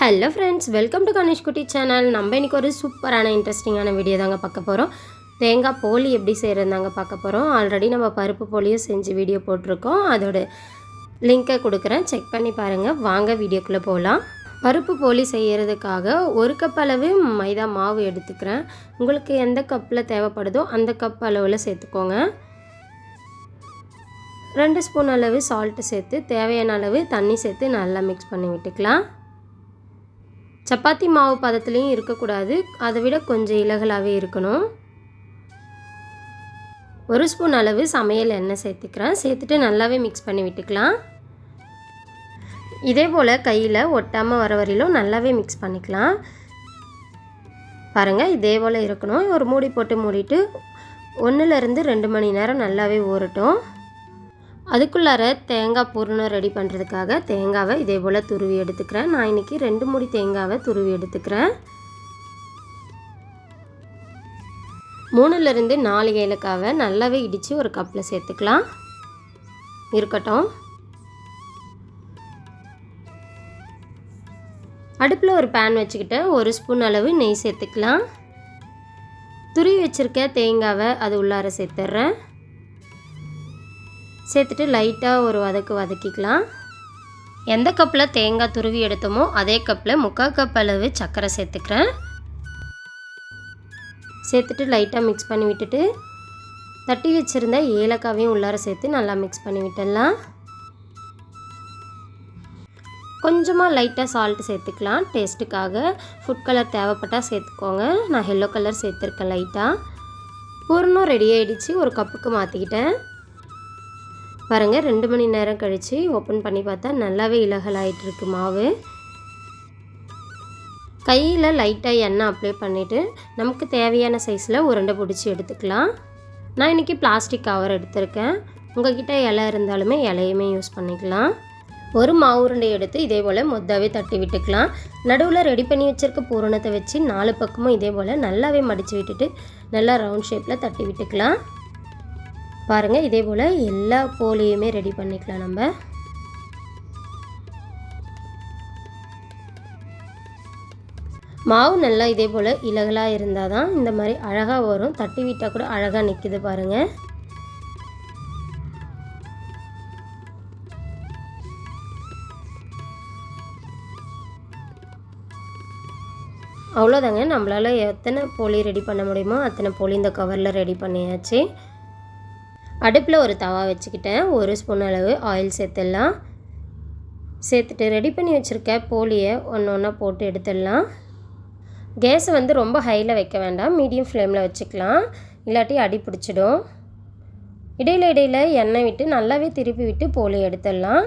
Hello friends welcome to Ganesh Kutty channel நம்ம இன்றைக்கி ஒரு சூப்பரான இன்ட்ரெஸ்டிங்கான வீடியோ தாங்க பார்க்க போகிறோம் தேங்காய் போலி எப்படி செய்கிறது தாங்க பார்க்க போகிறோம் ஆல்ரெடி நம்ம பருப்பு போலியும் செஞ்சு வீடியோ போட்டிருக்கோம். அதோட லிங்க்கை கொடுக்குறேன். செக் பண்ணி பாருங்கள் வாங்க வீடியோக்குள்ளே போகலாம் பருப்பு போலி செய்கிறதுக்காக ஒரு கப் அளவு மைதா மாவு எடுத்துக்கிறேன். உங்களுக்கு எந்த கப்பில் தேவைப்படுதோ அந்த கப் அளவில் சேர்த்துக்கோங்க. ரெண்டு ஸ்பூன் அளவு சால்ட்டு சேர்த்து தேவையான அளவு தண்ணி சேர்த்து நல்லா மிக்ஸ் பண்ணி விட்டுக்கலாம். சப்பாத்தி மாவு பதத்துலேயும் இருக்கக்கூடாது. அதை விட கொஞ்சம் இலகலாகவே இருக்கணும். ஒரு ஸ்பூன் அளவு சமையல் எண்ணெய் சேர்த்துக்கிறேன். சேர்த்துட்டு நல்லாவே மிக்ஸ் பண்ணி விட்டுக்கலாம். இதே போல் கையில் ஒட்டாமல் வர வரையிலும் நல்லாவே மிக்ஸ் பண்ணிக்கலாம். பாருங்கள் இதே போல் இருக்கணும். ஒரு மூடி போட்டு மூடிட்டு ஒன்றுலேருந்து ரெண்டு மணி நேரம் நல்லாவே ஊறட்டும். அதுக்குள்ளார தேங்காய் பூரணம் ரெடி பண்ணுறதுக்காக தேங்காவை இதே போல் துருவி எடுத்துக்கிறேன். நான் இன்றைக்கி ரெண்டு மூடி தேங்காவை துருவி எடுத்துக்கிறேன். மூணுலேருந்து நாலு ஏலக்காவை நல்லாவே இடித்து ஒரு கப்பில் சேர்த்துக்கலாம். இருக்கட்டும். அடுப்பில் ஒரு பேன் வச்சுக்கிட்டேன் ஒரு ஸ்பூன் அளவு நெய் சேர்த்துக்கலாம். துருவி வச்சுருக்க தேங்காவை அது உள்ளார சேர்த்துட்றேன் சேர்த்துட்டு லைட்டாக ஒரு வதக்கு வதக்கிக்கலாம். எந்த கப்பில் தேங்காய் துருவி எடுத்தோமோ அதே கப்பில் முக்கால் கப் அளவு சர்க்கரை சேர்த்துக்கிறேன். சேர்த்துட்டு லைட்டாக மிக்ஸ் பண்ணி விட்டுட்டு தட்டி வச்சுருந்த ஏலக்காவையும் உள்ளார சேர்த்து நல்லா மிக்ஸ் பண்ணி விட்டுடலாம். கொஞ்சமாக லைட்டாக சால்ட் சேர்த்துக்கலாம். டேஸ்ட்டுக்காக ஃபுட் கலர் தேவைப்பட்டால் சேர்த்துக்கோங்க. நான் எல்லோ கலர் சேர்த்துருக்கேன் லைட்டாக பூர்ணம் ரெடி ஆகிடுச்சு ஒரு கப்புக்கு மாற்றிக்கிட்டேன் பாருங்கள் ரெண்டு மணி நேரம் கழித்து ஓப்பன் பண்ணி பார்த்தா நல்லாவே இலகலாயிட்டிருக்கு மாவு. கையில் லைட்டாக எண்ணெய் அப்ளை பண்ணிவிட்டு நமக்கு தேவையான சைஸில் உருண்டை பிடிச்சி எடுத்துக்கலாம். நான் இன்றைக்கி பிளாஸ்டிக் கவர் எடுத்திருக்கேன். உங்கள்கிட்ட இலை இருந்தாலுமே இலையுமே யூஸ் பண்ணிக்கலாம். ஒரு மாவு உருண்டை எடுத்து இதே போல் மொத்தாவே தட்டி விட்டுக்கலாம். நடுவில் ரெடி பண்ணி வச்சுருக்க பூரணத்தை வச்சு நாலு பக்கமும் இதே போல் நல்லாவே மடித்து விட்டுட்டு நல்லா ரவுண்ட் ஷேப்பில் தட்டி விட்டுக்கலாம். பாருங்கள் இதே போல் எல்லா போலியுமே ரெடி பண்ணிக்கலாம் நம்ம. மாவு நல்லா இதே போல் இலகலாக இருந்தால் தான் இந்த மாதிரி அழகாக வரும். தட்டி விட்டால் கூட அழகாக நிற்கிது பாருங்கள் அவ்வளோதாங்க நம்மளால் எத்தனை போலி ரெடி பண்ண முடியுமோ அத்தனை போலி இந்த கவரில் ரெடி பண்ணியாச்சு. அடுப்பில் ஒரு தவா வச்சுக்கிட்டேன். ஒரு ஸ்பூன் அளவு ஆயில் சேர்த்துடலாம். சேர்த்துட்டு ரெடி பண்ணி வச்சுருக்க போலியை ஒன்று ஒன்றா போட்டு எடுத்துடலாம். கேஸை வந்து ரொம்ப ஹையில் வைக்க வேண்டாம். மீடியம் ஃப்ளேமில் வச்சுக்கலாம். இல்லாட்டி அடி பிடிச்சிடும். இடையில இடையில் எண்ணெய் விட்டு நல்லாவே திருப்பி விட்டு போலி எடுத்துடலாம்.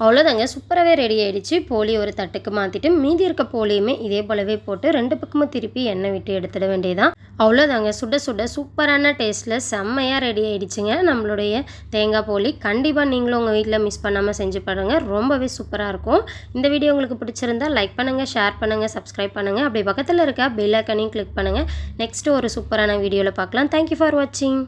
அவ்வளோதாங்க சூப்பராகவே ரெடி ஆகிடுச்சு போலி ஒரு தட்டுக்கு மாற்றிட்டு மீதி இருக்க போலியுமே இதே போலவே போட்டு ரெண்டு பக்கமும் திருப்பி எண்ணெய் விட்டு எடுத்துட வேண்டியதான் அவ்வளோதாங்க சுட சுட சூப்பரான டேஸ்ட்டில் செம்மையாக ரெடி ஆகிடுச்சிங்க நம்மளுடைய தேங்காய் போலி கண்டிப்பாக நீங்களும் உங்கள் வீட்டில் மிஸ் பண்ணாமல் செஞ்சு பாருங்கள் ரொம்பவே சூப்பராக இருக்கும். இந்த வீடியோ உங்களுக்கு பிடிச்சிருந்தா லைக் பண்ணுங்கள் ஷேர் பண்ணுங்கள் சப்ஸ்கிரைப் பண்ணுங்கள் அப்படி பக்கத்தில் இருக்க பெல் ஐக்கனையும் கிளிக் பண்ணுங்கள் நெக்ஸ்ட்டு ஒரு சூப்பரான வீடியோவில் பார்க்கலாம். தேங்க்யூ ஃபார் வாட்சிங்